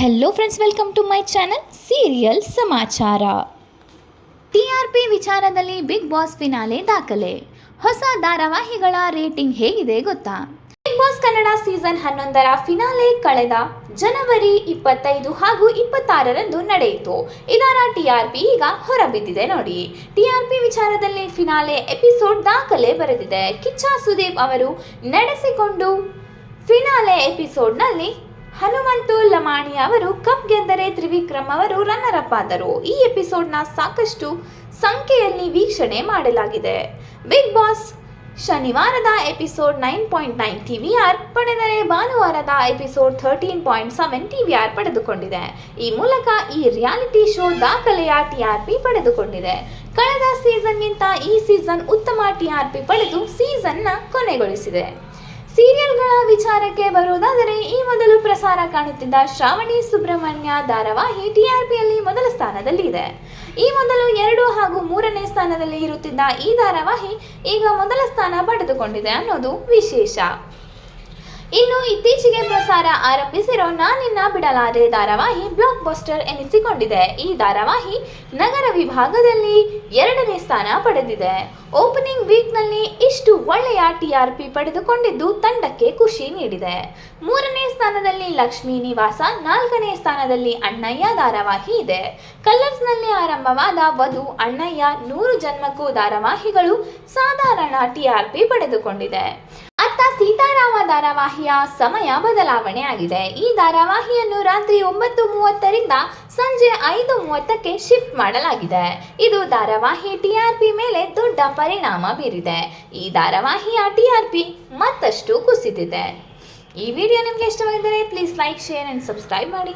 Hello friends welcome to my channel serial ಸಮಾಚಾರ TRP ವಿಚಾರದಲ್ಲಿ Bigg Boss finale ದಾಖಲೆ. ಹೊಸ ಧಾರಾವಾಹಿಗಳ ರೇಟಿಂಗ್ ಹೇಗಿದೆ ಗೊತ್ತಾ? ಬಿಗ್ ಬಾಸ್ ಕನ್ನಡ ಸೀಸನ್ ಹನ್ನೊಂದರ ಫಿನಾಲೆ ಕಳೆದ ಜನವರಿ ಇಪ್ಪತ್ತೈದು ಹಾಗೂ ಇಪ್ಪತ್ತಾರರಂದು ನಡೆಯಿತು. ಇದರ ಟಿಆರ್ಪಿ ಈಗ ಹೊರಬಿದ್ದಿದೆ ನೋಡಿ. ಟಿಆರ್ಪಿ ವಿಚಾರದಲ್ಲಿ ಫಿನಾಲೆ ಎಪಿಸೋಡ್ ದಾಖಲೆ ಬರೆದಿದೆ. ಕಿಚ್ಚ ಸುದೀಪ್ ಅವರು ನಡೆಸಿಕೊಂಡು ಫಿನಾಲೆ ಎಪಿಸೋಡ್ನಲ್ಲಿ ಹನುಮಂತು ಲಮಾಣಿ ಅವರು ಕಪ್ ಗೆದ್ದರೆ ತ್ರಿವಿಕ್ರಮ್ ಅವರು ರನ್ನರ್ ಅಪ್ ಆದರು. ಈ ಎಪಿಸೋಡ್ನ ಸಾಕಷ್ಟು ಸಂಖ್ಯೆಯಲ್ಲಿ ವೀಕ್ಷಣೆ ಮಾಡಲಾಗಿದೆ. Bigg Boss ಶನಿವಾರದ episode nine point nine T V R ಪಡೆದರೆ ಭಾನುವಾರದ episode thirteen point seven T V R ಪಡೆದುಕೊಂಡಿದೆ. ಈ ಮೂಲಕ ಈ ರಿಯಾಲಿಟಿ ಶೋ ದಾಖಲೆಯ ಟಿ ಆರ್ ಪಿ ಪಡೆದುಕೊಂಡಿದೆ. ಕಳೆದ ಸೀಸನ್ಗಿಂತ ಈ ಸೀಸನ್ ಉತ್ತಮ ಟಿ ಆರ್ ಪಿ ಪಡೆದು ಸೀಸನ್ನ ಕೊನೆಗೊಳಿಸಿದೆ. ಸೀರಿಯಲ್ಗಳ ವಿಚಾರಕ್ಕೆ ಬರುವುದಾದರೆ ಈ ಮೊದಲು ಪ್ರಸಾರ ಕಾಣುತ್ತಿದ್ದ ಶ್ರಾವಣಿ ಸುಬ್ರಹ್ಮಣ್ಯ ಧಾರಾವಾಹಿ ಟಿಆರ್ಪಿಯಲ್ಲಿ ಮೊದಲ ಸ್ಥಾನದಲ್ಲಿ ಇದೆ ಈ ಮೊದಲು ಎರಡು ಹಾಗೂ ಮೂರನೇ ಸ್ಥಾನದಲ್ಲಿ ಇರುತ್ತಿದ್ದ ಈ ಧಾರಾವಾಹಿ ಈಗ ಮೊದಲ ಸ್ಥಾನ ಪಡೆದುಕೊಂಡಿದೆ ಅನ್ನೋದು ವಿಶೇಷ. ಇನ್ನು ಇತ್ತೀಚೆಗೆ ಪ್ರಸಾರ ಆರಂಭಿಸಿರೋ ನಾನಿನ್ನ ಬಿಡಲಾರೆ ಧಾರಾವಾಹಿ ಬ್ಲಾಕ್ ಬಸ್ಟರ್ ಎನಿಸಿಕೊಂಡಿದೆ. ಈ ಧಾರಾವಾಹಿ ನಗರ ವಿಭಾಗದಲ್ಲಿ ಎರಡನೇ ಸ್ಥಾನ ಪಡೆದಿದೆ. ಓಪನಿಂಗ್ ವೀಕ್ನಲ್ಲಿ ಇಷ್ಟು ಒಳ್ಳೆಯ ಟಿಆರ್ಪಿ ಪಡೆದುಕೊಂಡಿದ್ದು ತಂಡಕ್ಕೆ ಖುಷಿ ನೀಡಿದೆ. ಮೂರನೇ ಸ್ಥಾನದಲ್ಲಿ ಲಕ್ಷ್ಮೀ ನಿವಾಸ, ನಾಲ್ಕನೇ ಸ್ಥಾನದಲ್ಲಿ ಅಣ್ಣಯ್ಯ ಧಾರಾವಾಹಿ ಇದೆ. ಕಲರ್ಸ್ನಲ್ಲಿ ಆರಂಭವಾದ ವಧು ಅಣ್ಣಯ್ಯ ನೂರು ಜನ್ಮಕ್ಕೂ ಧಾರಾವಾಹಿಗಳು ಸಾಧಾರಣ ಟಿಆರ್ಪಿ ಪಡೆದುಕೊಂಡಿದೆ. ಅತ್ತ ಸೀತಾರಾಮ ಧಾರಾವಾಹಿಯ ಸಮಯ ಬದಲಾವಣೆ ಆಗಿದೆ. ಈ ಧಾರಾವಾಹಿಯನ್ನು ರಾತ್ರಿ ಒಂಬತ್ತು ಮೂವತ್ತರಿಂದ ಸಂಜೆ ಐದು ಮೂವತ್ತಕ್ಕೆ ಶಿಫ್ಟ್ ಮಾಡಲಾಗಿದೆ. ಇದು ಧಾರಾವಾಹಿ ಟಿಆರ್ಪಿ ಮೇಲೆ ದೊಡ್ಡ ಪರಿಣಾಮ ಬೀರಿದೆ. ಈ ಧಾರಾವಾಹಿಯ ಟಿಆರ್ಪಿ ಮತ್ತಷ್ಟು ಕುಸಿದಿದೆ. ಈ ವಿಡಿಯೋ ನಿಮಗೆ ಇಷ್ಟವಾಗಿದ್ದರೆ please like share and subscribe ಮಾಡಿ.